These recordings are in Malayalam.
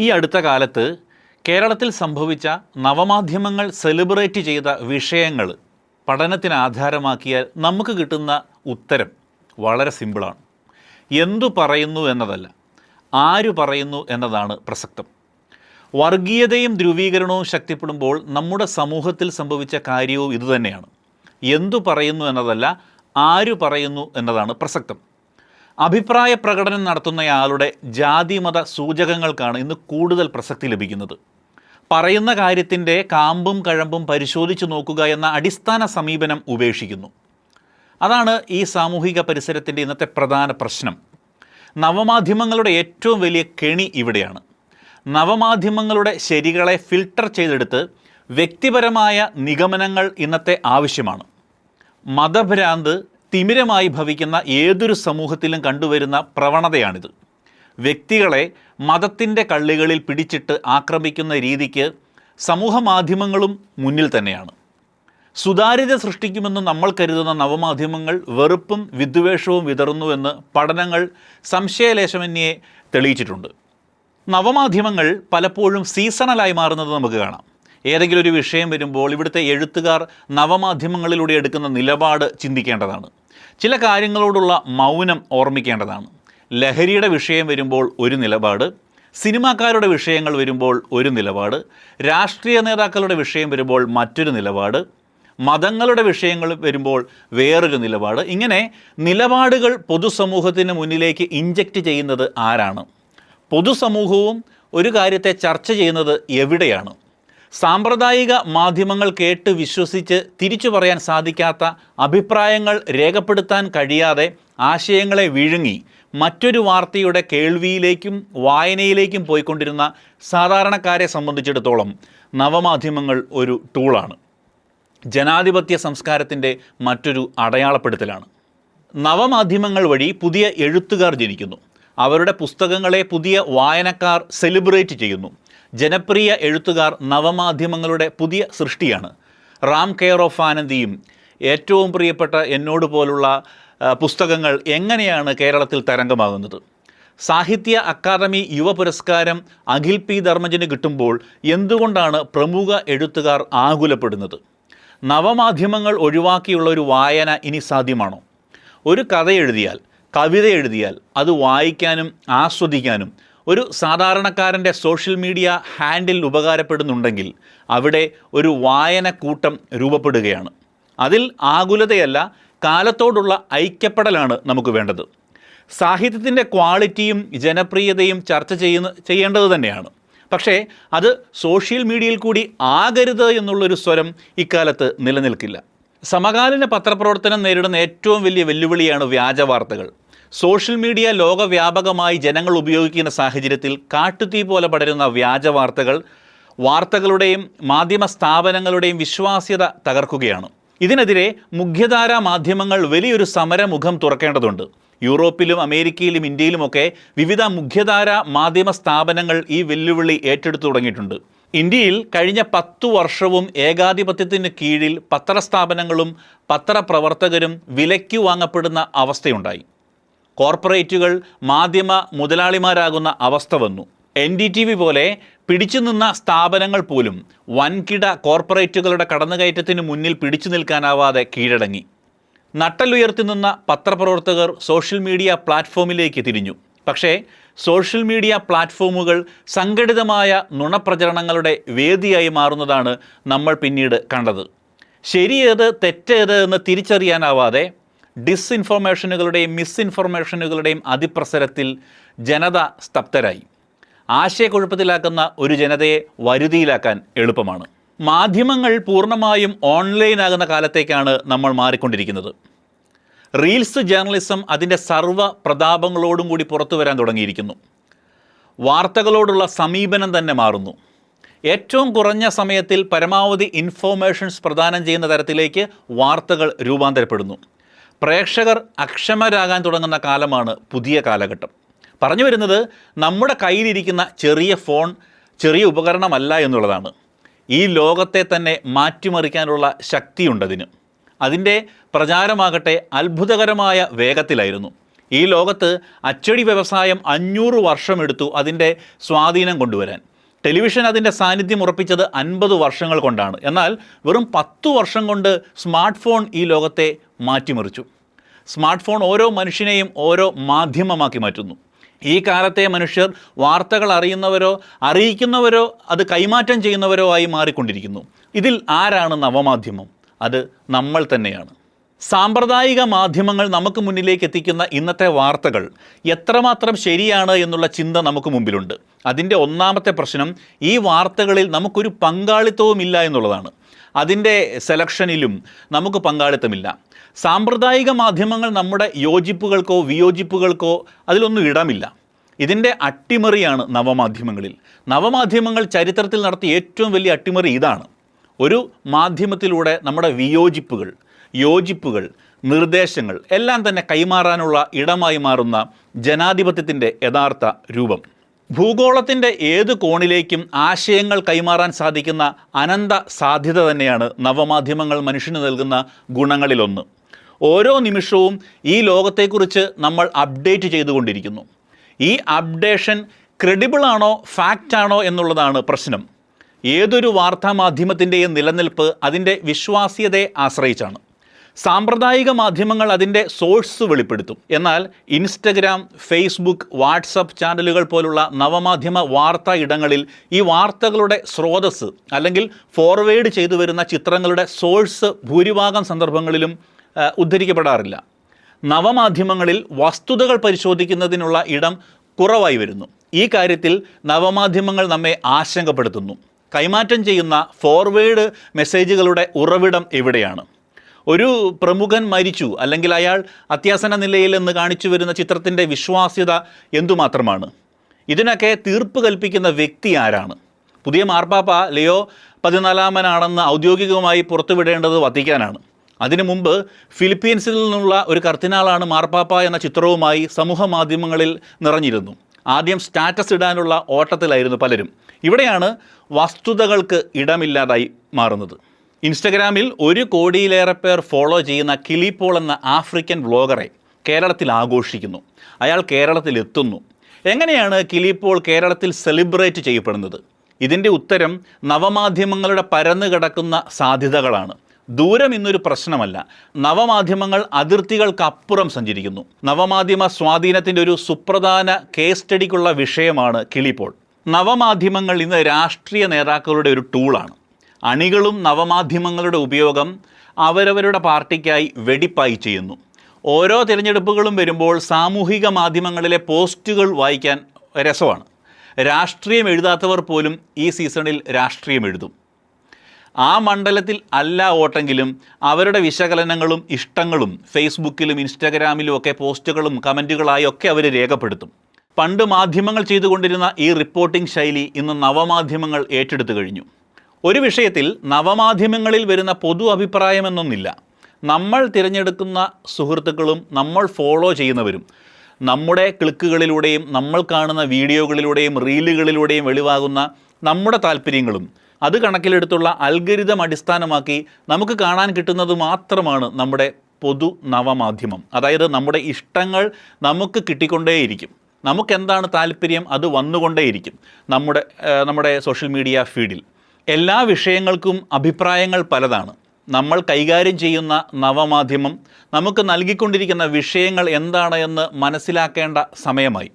ഈ അടുത്ത കാലത്ത് കേരളത്തിൽ സംഭവിച്ച നവമാധ്യമങ്ങൾ സെലിബ്രേറ്റ് ചെയ്ത വിഷയങ്ങൾ പഠനത്തിന് ആധാരമാക്കിയാൽ നമുക്ക് കിട്ടുന്ന ഉത്തരം വളരെ സിമ്പിളാണ്. എന്തു പറയുന്നു എന്നതല്ല ആര് പറയുന്നു എന്നതാണ് പ്രസക്തം. വർഗീയതയും ധ്രുവീകരണവും ശക്തിപ്പെടുമ്പോൾ നമ്മുടെ സമൂഹത്തിൽ സംഭവിച്ച കാര്യവും ഇതുതന്നെയാണ്. എന്തു പറയുന്നു എന്നതല്ല ആര് പറയുന്നു എന്നതാണ് പ്രസക്തം. അഭിപ്രായ പ്രകടനം നടത്തുന്നയാളുടെ ജാതിമത സൂചകങ്ങൾക്കാണ് ഇന്ന് കൂടുതൽ പ്രസക്തി ലഭിക്കുന്നത്. പറയുന്ന കാര്യത്തിന്റെ കാമ്പും കഴമ്പും പരിശോധിച്ചു നോക്കുക എന്ന അടിസ്ഥാന സമീപനം ഉപേക്ഷിക്കുന്നു. അതാണ് ഈ സാമൂഹിക പരിസരത്തിന്റെ ഇന്നത്തെ പ്രധാന പ്രശ്നം. നവമാധ്യമങ്ങളുടെ ഏറ്റവും വലിയ കെണി ഇവിടെയാണ്. നവമാധ്യമങ്ങളുടെ ശരികളെ ഫിൽട്ടർ ചെയ്തെടുത്ത് വ്യക്തിപരമായ നിഗമനങ്ങൾ ഇന്നത്തെ ആവശ്യമാണ്. മതഭ്രാന്ത് തിമിരമായി ഭവിക്കുന്ന ഏതൊരു സമൂഹത്തിലും കണ്ടുവരുന്ന പ്രവണതയാണിത്. വ്യക്തികളെ മതത്തിന്റെ കള്ളികളിൽ പിടിച്ചിട്ട് ആക്രമിക്കുന്ന രീതിക്ക് സമൂഹ മാധ്യമങ്ങളും മുന്നിൽ തന്നെയാണ്. സുതാര്യത സൃഷ്ടിക്കുമെന്ന് നമ്മൾ കരുതുന്ന നവമാധ്യമങ്ങൾ വെറുപ്പും വിദ്വേഷവും വിതറുന്നുവെന്ന് പഠനങ്ങൾ സംശയലേശമന്യെ തെളിയിച്ചിട്ടുണ്ട്. നവമാധ്യമങ്ങൾ പലപ്പോഴും സീസണലായി മാറുന്നത് നമുക്ക് കാണാം. ഏതെങ്കിലും ഒരു വിഷയം വരുമ്പോൾ ഇവിടുത്തെ എഴുത്തുകാർ നവമാധ്യമങ്ങളിലൂടെ എടുക്കുന്ന നിലപാട് ചിന്തിക്കേണ്ടതാണ്. ചില കാര്യങ്ങളോടുള്ള മൗനം ഓർമ്മിക്കേണ്ടതാണ്. ലഹരിയുടെ വിഷയം വരുമ്പോൾ ഒരു നിലപാട് സിനിമാക്കാരുടെ വിഷയങ്ങൾ വരുമ്പോൾ ഒരു നിലപാട് രാഷ്ട്രീയ നേതാക്കളുടെ വിഷയം വരുമ്പോൾ മറ്റൊരു നിലപാട് മതങ്ങളുടെ വിഷയങ്ങൾ വരുമ്പോൾ വേറൊരു നിലപാട്. ഇങ്ങനെ നിലപാടുകൾ പൊതുസമൂഹത്തിന് മുന്നിലേക്ക് ഇഞ്ചക്റ്റ് ചെയ്യുന്നത് ആരാണ്? പൊതുസമൂഹവും ഒരു കാര്യത്തെ ചർച്ച ചെയ്യുന്നത് എവിടെയാണ്? സാമ്പ്രദായിക മാധ്യമങ്ങൾ കേട്ട് വിശ്വസിച്ച് തിരിച്ചു പറയാൻ സാധിക്കാത്ത അഭിപ്രായങ്ങൾ രേഖപ്പെടുത്താൻ കഴിയാതെ ആശയങ്ങളെ വിഴുങ്ങി മറ്റൊരു വാർത്തയുടെ കേൾവിയിലേക്കും വായനയിലേക്കും പോയിക്കൊണ്ടിരുന്ന സാധാരണക്കാരെ സംബന്ധിച്ചിടത്തോളം നവമാധ്യമങ്ങൾ ഒരു ടൂളാണ് ജനാധിപത്യ സംസ്കാരത്തിന്റെ മറ്റൊരു അടയാളപ്പെടുത്തലാണ്. നവമാധ്യമങ്ങൾ വഴി പുതിയ എഴുത്തുകാർ ജനിക്കുന്നു. അവരുടെ പുസ്തകങ്ങളെ പുതിയ വായനക്കാർ സെലിബ്രേറ്റ് ചെയ്യുന്നു. ജനപ്രിയ എഴുത്തുകാർ നവമാധ്യമങ്ങളുടെ പുതിയ സൃഷ്ടിയാണ്. റാം കെയർ ഓഫ് ആനന്ദിയും ഏറ്റവും പ്രിയപ്പെട്ട എന്നോട് പോലുള്ള പുസ്തകങ്ങൾ എങ്ങനെയാണ് കേരളത്തിൽ തരംഗമാകുന്നത്? സാഹിത്യ അക്കാദമി യുവ പുരസ്കാരം അഖിൽ പി ധർമ്മജന് കിട്ടുമ്പോൾ എന്തുകൊണ്ടാണ് പ്രമുഖ എഴുത്തുകാർ ആകുലപ്പെടുന്നത്? നവമാധ്യമങ്ങൾ ഒഴിവാക്കിയുള്ള ഒരു വായന ഇനി സാധ്യമാണോ? ഒരു കഥ എഴുതിയാൽ കവിത എഴുതിയാൽ അത് വായിക്കാനും ആസ്വദിക്കാനും ഒരു സാധാരണക്കാരന്റെ സോഷ്യൽ മീഡിയ ഹാൻഡിൽ ഉപകാരപ്പെടുന്നുണ്ടെങ്കിൽ അവിടെ ഒരു വായനക്കൂട്ടം രൂപപ്പെടുകയാണ്. അതിൽ ആകുലതയല്ല കാലത്തോടുള്ള ഐക്യപ്പെടലാണ് നമുക്ക് വേണ്ടത്. സാഹിത്യത്തിന്റെ ക്വാളിറ്റിയും ജനപ്രിയതയും ചർച്ച ചെയ്യുന്ന ചെയ്യേണ്ടത് തന്നെയാണ്. പക്ഷേ അത് സോഷ്യൽ മീഡിയയിൽ കൂടി ആകരുത് എന്നുള്ളൊരു സ്വരം ഇക്കാലത്ത് നിലനിൽക്കില്ല. സമകാലീന പത്രപ്രവർത്തനം നേരിടുന്ന ഏറ്റവും വലിയ വെല്ലുവിളിയാണ് വ്യാജ വാർത്തകൾ സോഷ്യൽ മീഡിയ ലോകവ്യാപകമായി ജനങ്ങൾ ഉപയോഗിക്കുന്ന സാഹചര്യത്തിൽ കാട്ടുതീ പോലെ പടരുന്ന വ്യാജ വാർത്തകൾ വാർത്തകളുടെയും മാധ്യമ സ്ഥാപനങ്ങളുടെയും വിശ്വാസ്യത തകർക്കുകയാണ്. ഇതിനെതിരെ മുഖ്യധാര മാധ്യമങ്ങൾ വലിയൊരു സമരമുഖം തുറക്കേണ്ടതുണ്ട്. യൂറോപ്പിലും അമേരിക്കയിലും ഇന്ത്യയിലുമൊക്കെ വിവിധ മുഖ്യധാര മാധ്യമ സ്ഥാപനങ്ങൾ ഈ വെല്ലുവിളി ഏറ്റെടുത്തു തുടങ്ങിയിട്ടുണ്ട്. ഇന്ത്യയിൽ കഴിഞ്ഞ പത്തു വർഷവും ഏകാധിപത്യത്തിന് കീഴിൽ പത്രസ്ഥാപനങ്ങളും പത്രപ്രവർത്തകരും വിലയ്ക്ക് വാങ്ങപ്പെടുന്ന അവസ്ഥയുണ്ടായി. കോർപ്പറേറ്റുകൾ മാധ്യമ മുതലാളിമാരാകുന്ന അവസ്ഥ വന്നു. എൻ ഡി ടി വി പോലെ പിടിച്ചു നിന്ന സ്ഥാപനങ്ങൾ പോലും വൻകിട കോർപ്പറേറ്റുകളുടെ കടന്നുകയറ്റത്തിന് മുന്നിൽ പിടിച്ചു നിൽക്കാനാവാതെ കീഴടങ്ങി. നട്ടലുയർത്തി നിന്ന പത്രപ്രവർത്തകർ സോഷ്യൽ മീഡിയ പ്ലാറ്റ്ഫോമിലേക്ക് തിരിഞ്ഞു. പക്ഷേ സോഷ്യൽ മീഡിയ പ്ലാറ്റ്ഫോമുകൾ സംഘടിതമായ നുണപ്രചരണങ്ങളുടെ വേദിയായി മാറുന്നതാണ് നമ്മൾ പിന്നീട് കണ്ടത്. ശരിയേത് തെറ്റേത് എന്ന് തിരിച്ചറിയാനാവാതെ ഡിസ്ഇൻഫോർമേഷനുകളുടെയും മിസ്ഇൻഫോർമേഷനുകളുടെയും അതിപ്രസരത്തിൽ ജനത സ്തബ്ധരായി. ആശയക്കുഴപ്പത്തിലാക്കുന്ന ഒരു ജനതയെ വരുതിയിലാക്കാൻ എളുപ്പമാണ്. മാധ്യമങ്ങൾ പൂർണമായും ഓൺലൈനാകുന്ന കാലത്തേക്കാണ് നമ്മൾ മാറിക്കൊണ്ടിരിക്കുന്നത്. റീൽസ് ജേർണലിസം അതിന്റെ സർവ പ്രതാപങ്ങളോടും കൂടി പുറത്തു വരാൻ തുടങ്ങിയിരിക്കുന്നു. വാർത്തകളോടുള്ള സമീപനം തന്നെ മാറുന്നു. ഏറ്റവും കുറഞ്ഞ സമയത്തിൽ പരമാവധി ഇൻഫോർമേഷൻസ് പ്രദാനം ചെയ്യുന്ന തരത്തിലേക്ക് വാർത്തകൾ രൂപാന്തരപ്പെടുന്നു. പ്രേക്ഷകർ അക്ഷമരാകാൻ തുടങ്ങുന്ന കാലമാണ് പുതിയ കാലഘട്ടം. പറഞ്ഞു വരുന്നത് നമ്മുടെ കയ്യിലിരിക്കുന്ന ചെറിയ ഫോൺ ചെറിയ ഉപകരണമല്ല എന്നുള്ളതാണ്. ഈ ലോകത്തെ തന്നെ മാറ്റിമറിക്കാനുള്ള ശക്തിയുണ്ടതിന്. അതിന്റെ പ്രചാരമാകട്ടെ അത്ഭുതകരമായ വേഗത്തിലായിരുന്നു. ഈ ലോകത്ത് അച്ചടി വ്യവസായം അഞ്ഞൂറ് വർഷമെടുത്തു അതിന്റെ സ്വാധീനം കൊണ്ടുവരാൻ. ടെലിവിഷൻ അതിന്റെ സാന്നിധ്യം ഉറപ്പിച്ചത് അൻപത് വർഷങ്ങൾ കൊണ്ടാണ്. എന്നാൽ വെറും പത്തു വർഷം കൊണ്ട് സ്മാർട്ട് ഫോൺ ഈ ലോകത്തെ മാറ്റിമറിച്ചു. സ്മാർട്ട് ഫോൺ ഓരോ മനുഷ്യനെയും ഓരോ മാധ്യമമാക്കി മാറ്റുന്നു. ഈ കാലത്തെ മനുഷ്യർ വാർത്തകൾ അറിയുന്നവരോ അറിയിക്കുന്നവരോ അത് കൈമാറ്റം ചെയ്യുന്നവരോ ആയി മാറിക്കൊണ്ടിരിക്കുന്നു. ഇതിൽ ആരാണ് നവമാധ്യമം? അത് നമ്മൾ തന്നെയാണ്. സാമ്പ്രദായിക മാധ്യമങ്ങൾ നമുക്ക് മുന്നിലേക്ക് എത്തിക്കുന്ന ഇന്നത്തെ വാർത്തകൾ എത്രമാത്രം ശരിയാണ് എന്നുള്ള ചിന്ത നമുക്ക് മുമ്പിലുണ്ട്. അതിന്റെ ഒന്നാമത്തെ പ്രശ്നം ഈ വാർത്തകളിൽ നമുക്കൊരു പങ്കാളിത്തവുമില്ല എന്നുള്ളതാണ്. അതിന്റെ സെലക്ഷനിലും നമുക്ക് പങ്കാളിത്തമില്ല. സാമ്പ്രദായിക മാധ്യമങ്ങൾ നമ്മുടെ യോജിപ്പുകൾക്കോ വിയോജിപ്പുകൾക്കോ അതിലൊന്നും ഇടമില്ല. ഇതിന്റെ അട്ടിമറിയാണ് നവമാധ്യമങ്ങളിൽ. നവമാധ്യമങ്ങൾ ചരിത്രത്തിൽ നടത്തിയ ഏറ്റവും വലിയ അട്ടിമറി ഇതാണ്. ഒരു മാധ്യമത്തിലൂടെ നമ്മുടെ വിയോജിപ്പുകൾ യോജിപ്പുകൾ നിർദ്ദേശങ്ങൾ എല്ലാം തന്നെ കൈമാറാനുള്ള ഇടമായി മാറുന്ന ജനാധിപത്യത്തിന്റെ യഥാർത്ഥ രൂപം. ഭൂഗോളത്തിന്റെ ഏത് കോണിലേക്കും ആശയങ്ങൾ കൈമാറാൻ സാധിക്കുന്ന അനന്ത സാധ്യത തന്നെയാണ് നവമാധ്യമങ്ങൾ മനുഷ്യന് നൽകുന്ന ഗുണങ്ങളിലൊന്ന്. ഓരോ നിമിഷവും ഈ ലോകത്തെക്കുറിച്ച് നമ്മൾ അപ്ഡേറ്റ് ചെയ്തുകൊണ്ടിരിക്കുന്നു. ഈ അപ്ഡേഷൻ ക്രെഡിബിളാണോ ഫാക്റ്റാണോ എന്നുള്ളതാണ് പ്രശ്നം. ഏതൊരു വാർത്താ മാധ്യമത്തിന്റെയും നിലനിൽപ്പ് അതിന്റെ വിശ്വാസ്യതയെ ആശ്രയിച്ചാണ്. സാമ്പ്രദായിക മാധ്യമങ്ങൾ അതിന്റെ സോഴ്സ് വെളിപ്പെടുത്തും. എന്നാൽ ഇൻസ്റ്റഗ്രാം ഫേസ്ബുക്ക് വാട്സപ്പ് ചാനലുകൾ പോലുള്ള നവമാധ്യമ വാർത്താ ഇടങ്ങളിൽ ഈ വാർത്തകളുടെ സ്രോതസ് അല്ലെങ്കിൽ ഫോർവേഡ് ചെയ്തു വരുന്ന ചിത്രങ്ങളുടെ സോഴ്സ് ഭൂരിഭാഗം സന്ദർഭങ്ങളിലും ഉദ്ധരിക്കപ്പെടാറില്ല. നവമാധ്യമങ്ങളിൽ വസ്തുതകൾ പരിശോധിക്കുന്നതിനുള്ള ഇടം കുറവായി വരുന്നു. ഈ കാര്യത്തിൽ നവമാധ്യമങ്ങൾ നമ്മെ ആശങ്കപ്പെടുത്തുന്നു. കൈമാറ്റം ചെയ്യുന്ന ഫോർവേഡ് മെസ്സേജുകളുടെ ഉറവിടം എവിടെയാണ്? ഒരു പ്രമുഖൻ മരിച്ചു അല്ലെങ്കിൽ അയാൾ അത്യാസന നിലയിൽ എന്ന് കാണിച്ചു വരുന്ന ചിത്രത്തിന്റെ വിശ്വാസ്യത എന്തുമാത്രമാണ്? ഇതിനൊക്കെ തീർപ്പ് കൽപ്പിക്കുന്ന വ്യക്തി ആരാണ്? പുതിയ മാർപ്പാപ്പ ലിയോ പതിനാലാമനാണെന്ന് ഔദ്യോഗികമായി പുറത്തുവിടേണ്ടത് വത്തിക്കാനാണ്. അതിനു മുമ്പ് ഫിലിപ്പീൻസിൽ നിന്നുള്ള ഒരു കർത്തിനാളാണ് മാർപ്പാപ്പ എന്ന ചിത്രവുമായി സമൂഹ മാധ്യമങ്ങളിൽ നിറഞ്ഞിരുന്നു. ആദ്യം സ്റ്റാറ്റസ് ഇടാനുള്ള ഓട്ടത്തിലായിരുന്നു പലരും. ഇവിടെയാണ് വസ്തുതകൾക്ക് ഇടമില്ലാതായി മാറുന്നത്. ഇൻസ്റ്റഗ്രാമിൽ ഒരു കോടിയിലേറെ പേർ ഫോളോ ചെയ്യുന്ന കിളിപോൾ എന്ന ആഫ്രിക്കൻ വ്ളോഗറെ കേരളത്തിൽ ആഘോഷിക്കുന്നു. അയാൾ കേരളത്തിൽ എത്തുന്നു. എങ്ങനെയാണ് കിളിപോൾ കേരളത്തിൽ സെലിബ്രേറ്റ് ചെയ്യപ്പെടുന്നത്? ഇതിന്റെ ഉത്തരം നവമാധ്യമങ്ങളുടെ പരന്നു കിടക്കുന്ന സാധ്യതകളാണ്. ദൂരം ഇന്നൊരു പ്രശ്നമല്ല. നവമാധ്യമങ്ങൾ അതിർത്തികൾക്കപ്പുറം സഞ്ചരിക്കുന്നു. നവമാധ്യമ സ്വാധീനത്തിന്റെ ഒരു സുപ്രധാന കേസ് സ്റ്റഡിക്കുള്ള വിഷയമാണ് കിളിപോൾ നവമാധ്യമങ്ങൾ ഇന്ന് രാഷ്ട്രീയ നേതാക്കളുടെ ഒരു ടൂളാണ് അണികളും നവമാധ്യമങ്ങളുടെ ഉപയോഗം അവരവരുടെ പാർട്ടിക്കായി വെടിപ്പായി ചെയ്യുന്നു. ഓരോ തിരഞ്ഞെടുപ്പുകളും വരുമ്പോൾ സാമൂഹിക മാധ്യമങ്ങളിലെ പോസ്റ്റുകൾ വായിക്കാൻ രസമാണ്. രാഷ്ട്രീയം എഴുതാത്തവർ പോലും ഈ സീസണിൽ രാഷ്ട്രീയം എഴുതും. ആ മണ്ഡലത്തിൽ അല്ല ഓട്ടെങ്കിലും അവരുടെ വിശകലനങ്ങളും ഇഷ്ടങ്ങളും ഫേസ്ബുക്കിലും ഇൻസ്റ്റാഗ്രാമിലും ഒക്കെ പോസ്റ്റുകളും കമന്റുകളായി ഒക്കെ അവർ രേഖപ്പെടുത്തും. പണ്ട് മാധ്യമങ്ങൾ ചെയ്തുകൊണ്ടിരുന്ന ഈ റിപ്പോർട്ടിംഗ് ശൈലി ഇന്ന് നവമാധ്യമങ്ങൾ ഏറ്റെടുത്തു കഴിഞ്ഞു. ഒരു വിഷയത്തിൽ നവമാധ്യമങ്ങളിൽ വരുന്ന പൊതു അഭിപ്രായമെന്നൊന്നില്ല നമ്മൾ തിരഞ്ഞെടുക്കുന്ന സുഹൃത്തുക്കളും നമ്മൾ ഫോളോ ചെയ്യുന്നവരും നമ്മുടെ ക്ലിക്കുകളിലൂടെയും നമ്മൾ കാണുന്ന വീഡിയോകളിലൂടെയും റീലുകളിലൂടെയും വെളിവാകുന്ന നമ്മുടെ താല്പര്യങ്ങളും അത് കണക്കിലെടുത്തുള്ള അൽഗരിതം അടിസ്ഥാനമാക്കി നമുക്ക് കാണാൻ കിട്ടുന്നത് മാത്രമാണ് നമ്മുടെ പൊതു നവമാധ്യമം. അതായത് നമ്മുടെ ഇഷ്ടങ്ങൾ നമുക്ക് കിട്ടിക്കൊണ്ടേയിരിക്കും. നമുക്കെന്താണ് താല്പര്യം? അത് വന്നുകൊണ്ടേയിരിക്കും. നമ്മുടെ നമ്മുടെ സോഷ്യൽ മീഡിയ ഫീഡിൽ എല്ലാ വിഷയങ്ങൾക്കും അഭിപ്രായങ്ങൾ പലതാണ്. നമ്മൾ കൈകാര്യം ചെയ്യുന്ന നവമാധ്യമം നമുക്ക് നൽകിക്കൊണ്ടിരിക്കുന്ന വിഷയങ്ങൾ എന്താണ് എന്ന് മനസ്സിലാക്കേണ്ട സമയമായി.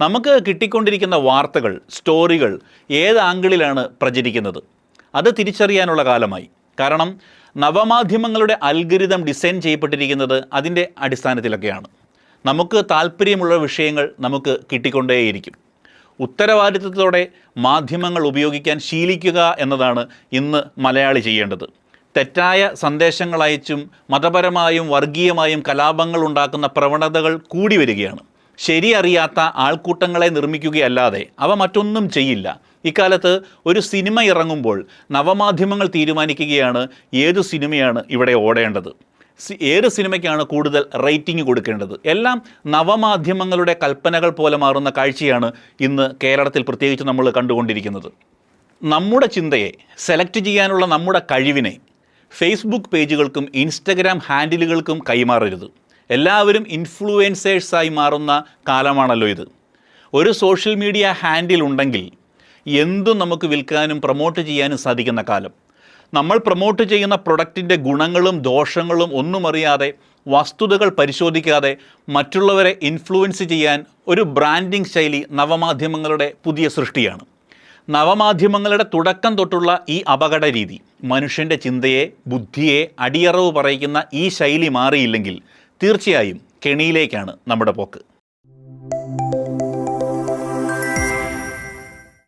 നമുക്ക് കിട്ടിക്കൊണ്ടിരിക്കുന്ന വാർത്തകൾ സ്റ്റോറികൾ ഏത് ആംഗിളിലാണ് പ്രചരിക്കുന്നത്? അത് തിരിച്ചറിയാനുള്ള കാലമായി. കാരണം നവമാധ്യമങ്ങളുടെ അൽഗരിതം ഡിസൈൻ ചെയ്യപ്പെട്ടിരിക്കുന്നത് അതിന്റെ അടിസ്ഥാനത്തിലൊക്കെയാണ്. നമുക്ക് താല്പര്യമുള്ള വിഷയങ്ങൾ നമുക്ക് കിട്ടിക്കൊണ്ടേയിരിക്കും. ഉത്തരവാദിത്വത്തോടെ മാധ്യമങ്ങൾ ഉപയോഗിക്കാൻ ശീലിക്കുക എന്നതാണ് ഇന്ന് മലയാളി ചെയ്യേണ്ടത്. തെറ്റായ സന്ദേശങ്ങൾ അയച്ചും മതപരമായും വർഗീയമായും കലാപങ്ങൾ ഉണ്ടാക്കുന്ന പ്രവണതകൾ കൂടി വരികയാണ്. ശരിയറിയാത്ത ആൾക്കൂട്ടങ്ങളെ നിർമ്മിക്കുകയല്ലാതെ അവ മറ്റൊന്നും ചെയ്യില്ല. ഇക്കാലത്ത് ഒരു സിനിമ ഇറങ്ങുമ്പോൾ നവമാധ്യമങ്ങൾ തീരുമാനിക്കുകയാണ് ഏതു സിനിമയാണ് ഇവിടെ ഓടേണ്ടത്. ഏത് സിനിമയ്ക്കാണ് കൂടുതൽ റേറ്റിംഗ് കൊടുക്കേണ്ടത്? എല്ലാം നവമാധ്യമങ്ങളുടെ കൽപ്പനകൾ പോലെ മാറുന്ന കാഴ്ചയാണ് ഇന്ന് കേരളത്തിൽ പ്രത്യേകിച്ച് നമ്മൾ കണ്ടുകൊണ്ടിരിക്കുന്നത്. നമ്മുടെ ചിന്തയെ സെലക്ട് ചെയ്യാനുള്ള നമ്മുടെ കഴിവിനെ ഫേസ്ബുക്ക് പേജുകൾക്കും ഇൻസ്റ്റഗ്രാം ഹാൻഡിലുകൾക്കും കൈമാറരുത്. എല്ലാവരും ഇൻഫ്ലുവൻസേഴ്സായി മാറുന്ന കാലമാണല്ലോ ഇത്. ഒരു സോഷ്യൽ മീഡിയ ഹാൻഡിൽ ഉണ്ടെങ്കിൽ എന്തും നമുക്ക് വിൽക്കാനും പ്രൊമോട്ട് ചെയ്യാനും സാധിക്കുന്ന കാലം. നമ്മൾ പ്രൊമോട്ട് ചെയ്യുന്ന പ്രൊഡക്റ്റിന്റെ ഗുണങ്ങളും ദോഷങ്ങളും ഒന്നും അറിയാതെ വസ്തുതകൾ പരിശോധിക്കാതെ മറ്റുള്ളവരെ ഇൻഫ്ലുവൻസ് ചെയ്യാൻ ഒരു ബ്രാൻഡിംഗ് ശൈലി നവമാധ്യമങ്ങളുടെ പുതിയ സൃഷ്ടിയാണ്. നവമാധ്യമങ്ങളുടെ തുടക്കം തൊട്ടുള്ള ഈ അപകട രീതി മനുഷ്യന്റെ ചിന്തയെ ബുദ്ധിയെ അടിയറവ് പറയിക്കുന്ന ഈ ശൈലി മാറിയില്ലെങ്കിൽ തീർച്ചയായും കെണിയിലേക്കാണ് നമ്മുടെ പോക്ക്.